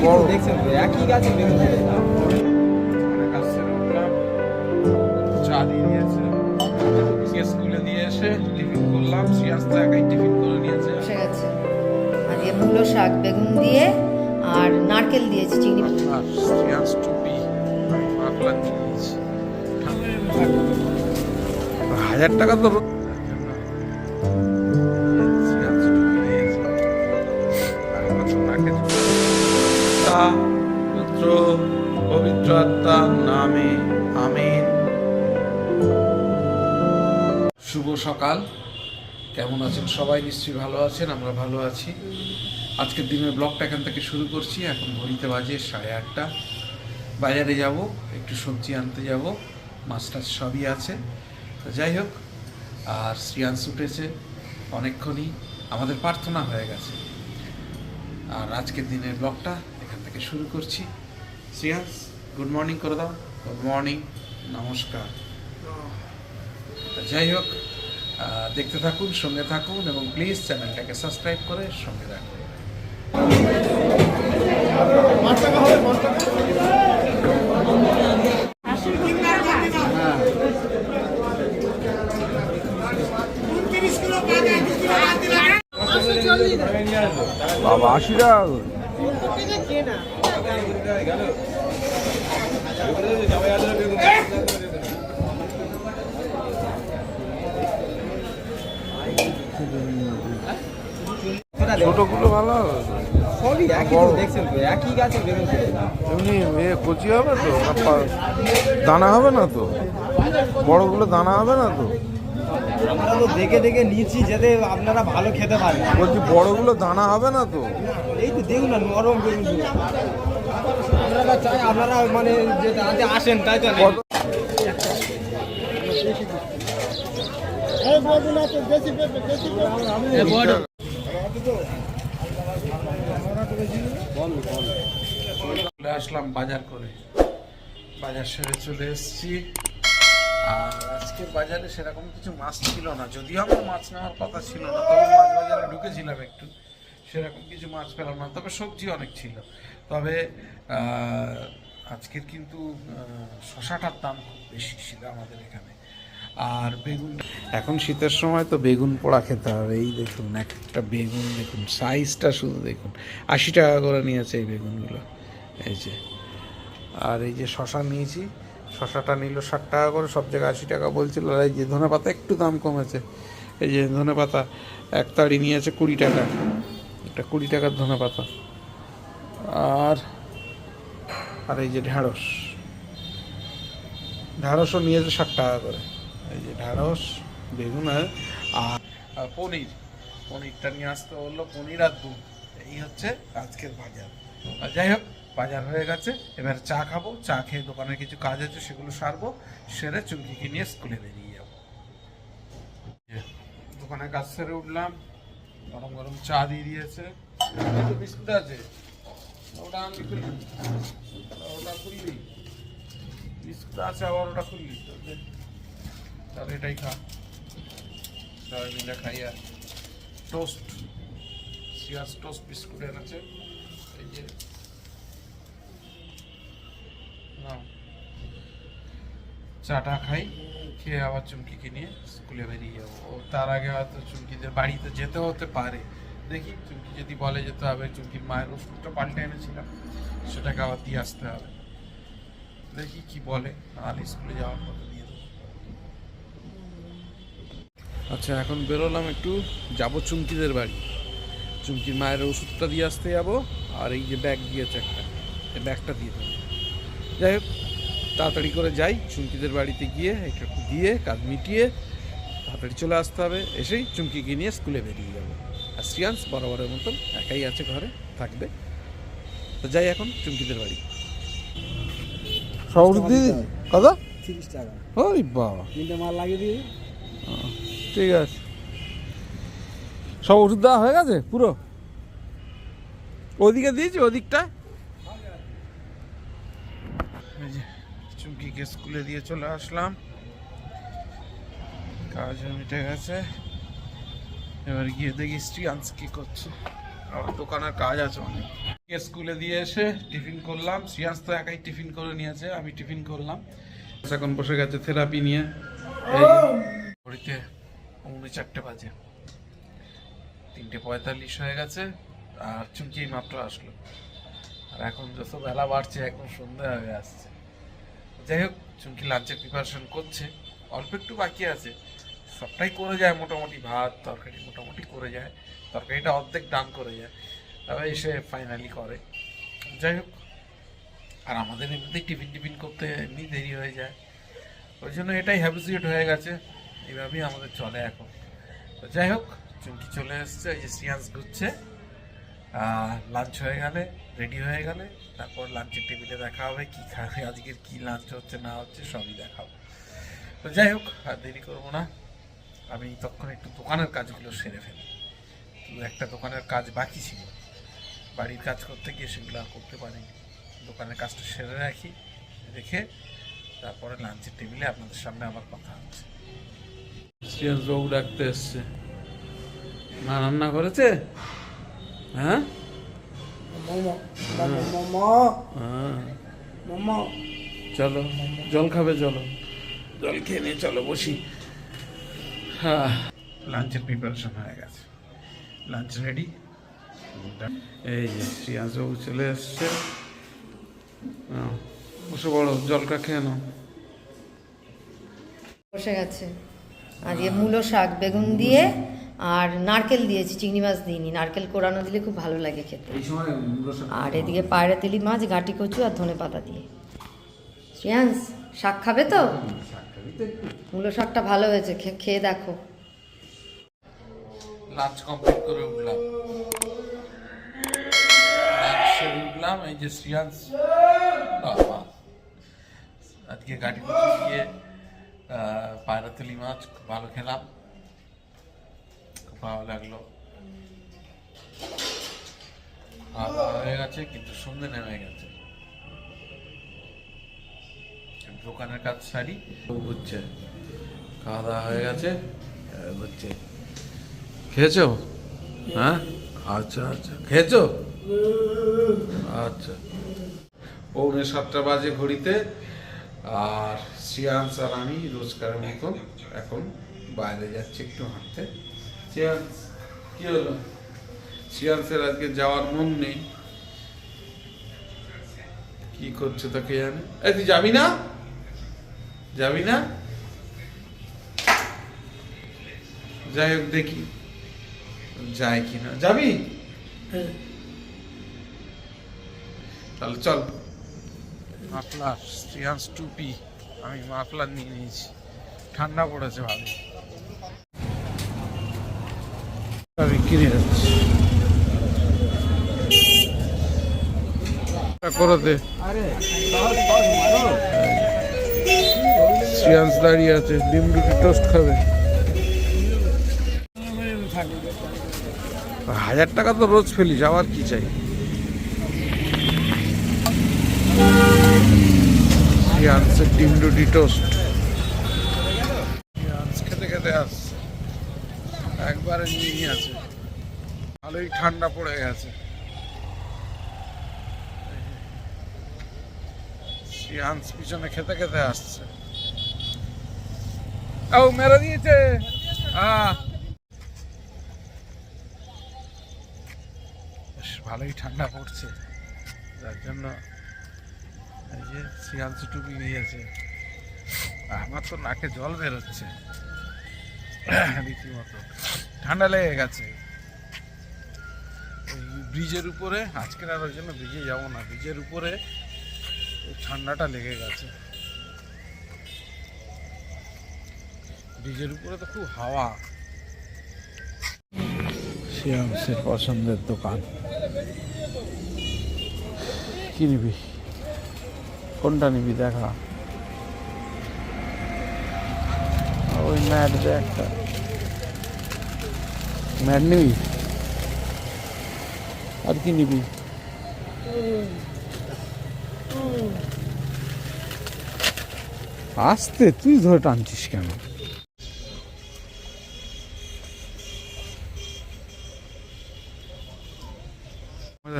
বড়। দেখছেন তো একই গাছে। মানে কাজ চা দিয়ে দিয়েছে স্কুলে দিয়ে এসে টিফিন করলাম সিয়াস তো একাই টিফিন করে নিয়েছে বসে গেছে আজকে মূলো শাক বেগুন দিয়ে আর নারকেল দিয়েছি চিংড়ি মাছ আর সিয়াস টুপি মাফলার দিয়েছি হাজার টাকা তো সকাল। কেমন আছেন সবাই? নিশ্চয়ই ভালো আছেন আমরা ভালো আছি। আজকের দিনের ব্লগটা এখান থেকে শুরু করছি। এখন ঘড়িতে বাজে সাড়ে আটটা। বাজারে যাব একটু সবজি আনতে যাব। মাছ টাছ সবই আছে। তো যাই হোক আর শ্রিয়াংশ উঠেছে অনেকক্ষণই। আমাদের প্রার্থনা হয়ে গেছে। আর আজকের দিনের ব্লগটা এখান থেকে শুরু করছি। শ্রিয়াংশ গুড মর্নিং করে দাও। গুড মর্নিং নমস্কার। তো যাই হোক দেখতে থাকুন সঙ্গে থাকুন এবং প্লিজ চ্যানেলটাকে সাবস্ক্রাইব করে সঙ্গে রাখুন। বাবা আশি টাকা করে। ছোটগুলো ভালো হবে। সবই একই তো দেখছেন তো একই গাছে বেগুন এমনি এ কচি হবে তো? দানা হবে না তো? বড়গুলো দানা হবে না তো? আমরা তো দেখে দেখে নিচ্ছি যাতে আপনারা ভালো খেতে পারেন। বলছি বড়গুলো দানা হবে না তো? এই তো দেখুন না নরম বেগুন চাই আপনারা মানে যে আসেন তাই তো কত- চলে আসলাম বাজার করে। বাজার সেরে চলে এসেছি। আর আজকে বাজারে সেরকম কিছু মাছ ছিল না। যদিও আমার মাছ নেওয়ার কথা ছিল না, তবে মাছ বাজারে ঢুকেছিলাম একটু। সেরকম কিছু মাছ পেলাম না, তবে সবজি অনেক ছিল। তবে আজকের কিন্তু শশাটার দাম খুব বেশি ছিল আমাদের এখানে। আর বেগুন। এখন শীতের সময় তো বেগুন পোড়া খেতে হবে। এই দেখুন, এক একটা বেগুন দেখুন সাইজটা শুধু দেখুন। আশি টাকা করে নিয়েছে এই বেগুনগুলো। এই যে, আর এই যে শশা নিয়েছি, শশাটা নিল ষাট টাকা করে, সব জায়গায় আশি টাকা বলছিল। আর এই যে ধনে পাতা একটু দাম কমেছে। এই যে ধনে পাতা এক তাড়ি নিয়েছে কুড়ি টাকা। এটা কুড়ি টাকার ধনে পাতা আর আর এই যে ঢ্যাঁড়স ঢ্যাঁড়সও নিয়েছে ষাট টাকা করে। এই যে ঢ্যাঁড়স বেগুন আর আর পনির। পনিরটা নিয়ে আসতে বলল পনির আর দুধ। এই হচ্ছে আজকের বাজার। যাই হোক, বাজার হয়ে গেছে। এবার চা খাব। চা খেয়ে দোকানের কিছু কাজ আছে, সেগুলো সারবো। সেরে চুমকিকে নিয়ে স্কুলে বেরিয়ে যাব। দোকানে কাজ সেরে উঠলাম। গরম গরম চা দিয়ে দিয়েছে। বিস্কুট আছে। ওটা আমি খুললি ওটা খুললি বিস্কুট আছে আবার ওটা খুললি। তাহলে এটাই খা। মিলে খাই আর। টোস্ট সিয়াস টোস্ট বিস্কুট এনেছে এই যে। চাটা খাই, খেয়ে আবার চুমকিকে নিয়ে স্কুলে বেরিয়ে যাব। ও, তার আগে হয়তো চুমকিদের বাড়িতে যেতে হতে পারে। দেখি, চুমকি যদি বলে যেতে হবে, চুমকির মায়ের ওষুধটা পাল্টে এনেছিলাম, সেটাকে আবার দিয়ে আসতে হবে। দেখি কি বলে, নাহলে স্কুলে যাওয়ার পথে দিয়ে দেবো আচ্ছা এখন বেরোলাম একটু। যাব চুমকিদের বাড়ি। চুমকির মায়ের ওষুধটা দিয়ে আসতে যাব আর এই যে ব্যাগ দিয়েছে একটা। এই ব্যাগটা দিয়ে দেবো। যাই হোক তাড়াতাড়ি করে যাই চুমকিদের বাড়িতে গিয়ে একটু দিয়ে কাজ মিটিয়ে তাড়াতাড়ি চলে আসতে হবে। এসেই চুমকিকে নিয়ে স্কুলে বেরিয়ে যাব। আর শ্রিয়াংশ বরাবরের মতন একাই আছে ঘরে থাকবে। তো যাই এখন চুমকিদের বাড়ি। দিদি কত তিরিশ টাকা। ওই বাবা। তিনটে মাল লাগিয়ে দিয়ে ঠিক আছে। সব ওষুধ দেওয়া হয়ে গেছে? পুরো? ওদিকে দিয়েছি ওদিকটা চুমকিকে স্কুলে দিয়ে চলে আসলাম। কাজ মিটে গেছে। এবার গিয়ে দেখি আনস কি করছে। আর দোকানের কাজ আছে অনেক। স্কুলে দিয়ে এসে টিফিন করলাম। শ্রিয়াংশ তো একাই টিফিন করে নিয়েছে, আমি টিফিন করলাম। এখন বসে গেছে থেরাপি নিয়ে। ঘড়িতে পৌনে চারটে বাজে। তিনটে পঁয়তাল্লিশ হয়ে গেছে, আর চুমকি মাত্র আসলো। আর এখন যত বেলা বাড়ছে, এখন সন্ধ্যা হয়ে আসছে। যাই হোক, চুমকি লাঞ্চের প্রিপারেশন করছে। অল্প একটু বাকি আছে। সবটাই করে যায়, মোটামুটি ভাত, তরকারি মোটামুটি করে যায়। তরকারিটা অর্ধেক ডান করে যায়। তবে এসে ফাইনালি করে। যাই হোক, আর আমাদের এমনিতেই টিফিন টিফিন করতে এমনি দেরি হয়ে যায়। ওই জন্য এটাই হ্যাবিচুয়েট হয়ে গেছে। এইভাবেই আমাদের চলে এখন। তো যাই হোক, চুমকি চলে এসছে, এই যে সিয়ান্স ঘুরছে। লাঞ্চ হয়ে গেলে রেডি হয়ে গেলে, তারপর লাঞ্চের টেবিলে দেখা হবে, কি খাবে, আজকের কী লাঞ্চ হচ্ছে, না হচ্ছে, সবই দেখাবো। তো যাই হোক, আর দেরি করব না। আমি তখন একটু দোকানের কাজগুলো সেরে ফেলি। দু একটা দোকানের কাজ বাকি ছিল। বাড়ির কাজ করতে গিয়ে সেগুলো আর করতে পারিনি। দোকানের কাজটা সেরে রাখি, রেখে তারপরে লাঞ্চের টেবিলে আপনাদের সামনে আবার কথা হচ্ছে। শ্রিয়াংশ বাবু ডাকতে এসছে। মা রান্না করেছে? হ্যাঁ? হ্যাঁ। চলো জল খাবে চলো। জল খেয়ে নিয়ে চলো বসি। হ্যাঁ। লাঞ্চের প্রিপারেশন হয়ে গেছে। লাঞ্চ রেডি এই যে শ্রিয়াংশবাবু চলে এসছে। নাও, বসে বড় জলটা খেয়ে নাও। বসে গেছে। আজকে মূলো শাক বেগুন দিয়ে আর নারকেল দিয়েছি চিংড়ি মাছ দিইনি। নারকেল কোরানো দিলে খুব ভালো লাগে খেতে। আর এদিকে পায়রা তেলি মাছ ঘাটি কচু আর ধনে পাতা দিয়ে। শ্রেয়াংশ শাক খাবে তো? মূলো শাকটা ভালো হয়েছে খেয়ে দেখো। লাঞ্চ কমপ্লিট করে উঠলাম। উঠলাম এই যে শ্রিয়াংশ বাবা। আজকে গাড়ি গিয়ে পায়রাতলি মাছ, খুব ভালো খেলাম। খুব ভালো লাগল। খাওয়া হয়ে গেছে, কিন্তু সন্ধে নেমে গেছে। দোকানের কাজ সারি। বুঝছে খাওয়া দাওয়া হয়ে গেছে বুঝছে খেয়েছো? হ্যাঁ? আচ্ছা আচ্ছা খেয়েছো? আচ্ছা। পৌনে সাতটা বাজে ঘড়িতে আর শ্রিয়াংশ আর আমি রোজকারের মতন এখন বাইরে যাচ্ছি একটু হাঁটতে। শ্রিয়াংশ কি হলো? শ্রিয়াংশের আজকে যাওয়ার মন নেই। কি করছে তাকে জানে? এই তুই যাবি না? যাবি না? যাই হোক দেখি যায় কিনা। যাবি? তাহলে চল। মাফলার শ্রিয়াংশ টুপি। আমি মাফলার নিয়ে নিয়েছি। ঠান্ডা পড়েছে ভালো। বিক্রি হচ্ছে। করতে দাঁড়িয়ে আছে, ডিম রুটি টোস্ট খাবে। হাজার টাকা তো রোজ ফেলিস আবার কি চাই? শ্রিয়াংশ ডিম রুটি টোস্ট খেতে খেতে আসছে একবারে নিয়ে আছে ভালোই ঠান্ডা পড়ে গেছে। পিছনে খেতে খেতে আসছে। ভালোই ঠান্ডা পড়ছে। যার জন্য এই যে শ্রিয়াংশ টুপি নিয়েছে আমার তো নাকে জল বেরোচ্ছে। রীতিমতো। ঠান্ডা লেগে গেছে। ব্রিজের উপরে আজকের আর ওই জন্য ব্রিজে যাব না, ব্রিজের উপরে ঠান্ডাটা লেগে গেছে। ব্রিজের উপরে তো খুব হাওয়া। শ্রিয়াংশের পছন্দের দোকান। কি নিবি কোনটা নিবি দেখা? ওই ম্যাট দে একটা। ম্যাট নিবি? আর কি নিবি? আসতে, তুই ধরে টানছিস কেন?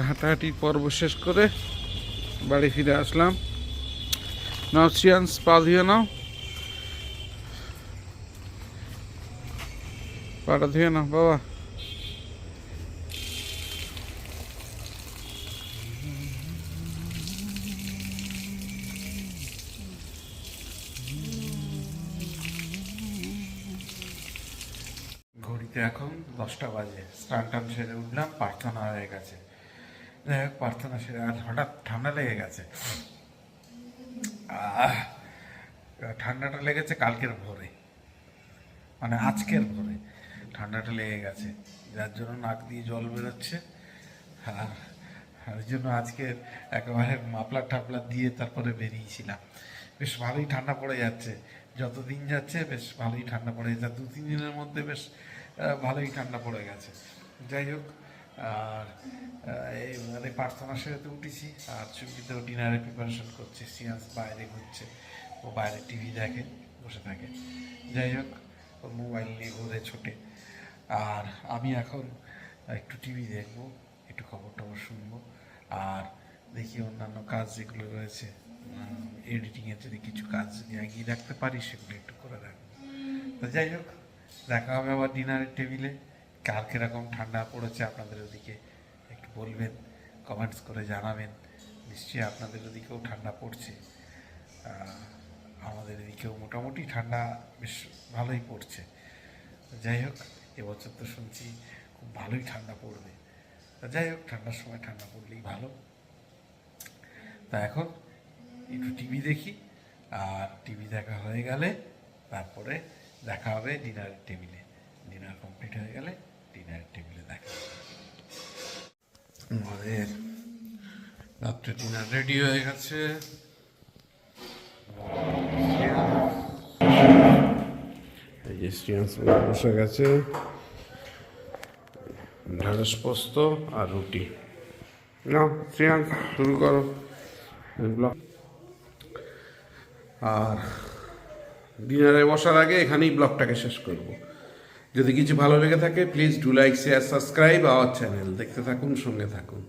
হাঁটাহাঁটির পর্ব শেষ করে বাড়ি ফিরে আসলাম। নাও, সিয়ান্স, পা ধুয়ে নাও। পাটা ধুয়ে নাও, বাবা। ঘড়িতে এখন দশটা বাজে। স্নান টান সেরে উঠলাম, প্রার্থনা হয়ে গেছে। যাই হোক, প্রার্থনা সেরে আর হঠাৎ ঠান্ডা লেগে গেছে। ঠান্ডাটা লেগেছে কালকের ভোরে। মানে আজকের ভোরে। ঠান্ডাটা লেগে গেছে। যার জন্য নাক দিয়ে জল বেরোচ্ছে। আর ওই জন্য আজকে একেবারে মাপলার টাপলার দিয়ে তারপরে বেরিয়েছিলাম। বেশ ভালোই ঠান্ডা পড়ে যাচ্ছে। যত দিন যাচ্ছে বেশ ভালোই ঠান্ডা পড়ে যাচ্ছে দু তিন দিনের মধ্যে বেশ ভালোই ঠান্ডা পড়ে গেছে। যাই হোক আর এই মানে প্রার্থনা সেরে তো উঠেছি। আর চুমকিতেও ডিনারের প্রিপারেশন করছে সিয়ান্স বাইরে ঘুরছে। ও বাইরে টিভি দেখে, বসে থাকে। যাই হোক, ও মোবাইল নিয়ে ঘুরে ছোটে। আর আমি এখন একটু টিভি দেখব, একটু খবর টবর শুনব। আর দেখি অন্যান্য কাজ যেগুলো রয়েছে এডিটিংয়ের যদি কিছু কাজ যদি এগিয়ে রাখতে পারি, সেগুলো একটু করে রাখব। তো যাই হোক, দেখা হবে আবার ডিনারের টেবিলে কার কীরকম ঠান্ডা পড়েছে আপনাদের ওদিকে একটু বলবেন কমেন্টস করে জানাবেন। নিশ্চয়ই আপনাদের ওদিকেও ঠান্ডা পড়ছে। আমাদের এদিকেও মোটামুটি ঠান্ডা বেশ ভালোই পড়ছে। যাই হোক, এবছর তো শুনছি খুব ভালোই ঠান্ডা পড়বে। যাই হোক, ঠান্ডার সময় ঠান্ডা পড়লেই ভালো। তা এখন একটু টিভি দেখি, আর টিভি দেখা হয়ে গেলে তারপরে দেখা হবে ডিনারের টেবিলে। ডিনার কমপ্লিট হয়ে গেলে ডিনারের টেবিলে দেখা রাত্রে ডিনার রেডি হয়ে গেছে। বসে গেছে। ঢেঁড়স পোস্ত আর রুটি। না শুরু করো। আর ডিনারে বসার আগে এখানেই ব্লগটাকে শেষ করব। যদি কিছু ভালো লেগে থাকে please do like share subscribe our channel দেখতে থাকুন, সঙ্গে থাকুন।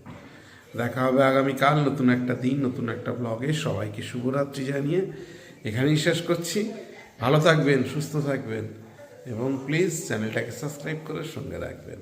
দেখা হবে আগামীকাল নতুন একটা দিন, নতুন একটা ব্লগে সবাইকে শুভরাত্রি জানিয়ে এখানেই শেষ করছি। ভালো থাকবেন, সুস্থ থাকবেন এবং প্লিজ চ্যানেলটাকে সাবস্ক্রাইব করে সঙ্গে রাখবেন।